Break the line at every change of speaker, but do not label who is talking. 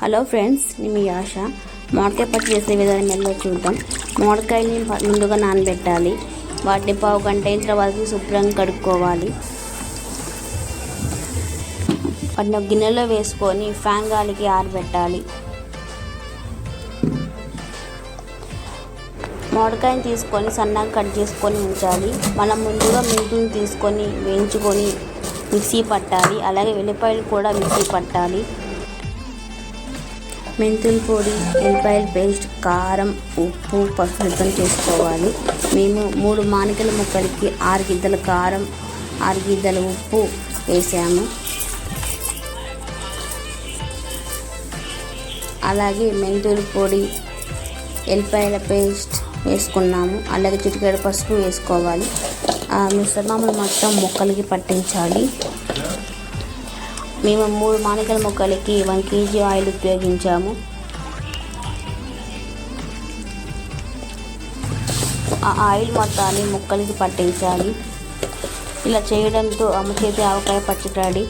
Hello friends నేను మీ ఆశ. మామిడికాయ పచ్చి చేసే విధానం ఎలా చూద్దాం. మామిడికాయని ముందుగా నానబెట్టాలి. వాటిని పావు గంట అయిన తర్వాత శుభ్రంగా కడుక్కోవాలి. వాటిని గిన్నెలో వేసుకొని ఫ్యాన్ గాలికి ఆరబెట్టాలి. మామిడికాయని తీసుకొని సన్నగా కట్ చేసుకొని ఉంచాలి. మనం ముందుగా మెంతులు తీసుకొని వేయించుకొని మిక్సీ పట్టాలి. అలాగే వెల్లిపాయలు కూడా మిక్సీ పట్టాలి. మెంతుల పొడి ఎల్లిపాయల పేస్ట్ కారం ఉప్పు పసుపు సిద్ధం చేసుకోవాలి. మేము మూడు మానికల ముక్కలకి ఆరు గిద్దల కారం ఆరు గిద్దల ఉప్పు వేసాము. అలాగే మెంతుల పొడి ఎల్లిపాయల పేస్ట్ వేసుకున్నాము. అలాగే చిటికెడు పసుపు వేసుకోవాలి. ఆ మిశ్రమాలు మొత్తం ముక్కలకి పట్టించాలి. మేము మూడు మాణికల మొక్కలకి వన్ కేజీ ఆయిల్ ఉపయోగించాము. ఆ ఆయిల్ మొత్తాన్ని మొక్కలకి పట్టించాలి. ఇలా చేయడంతో అమ్మ చేతి ఆవకాయ పచ్చడి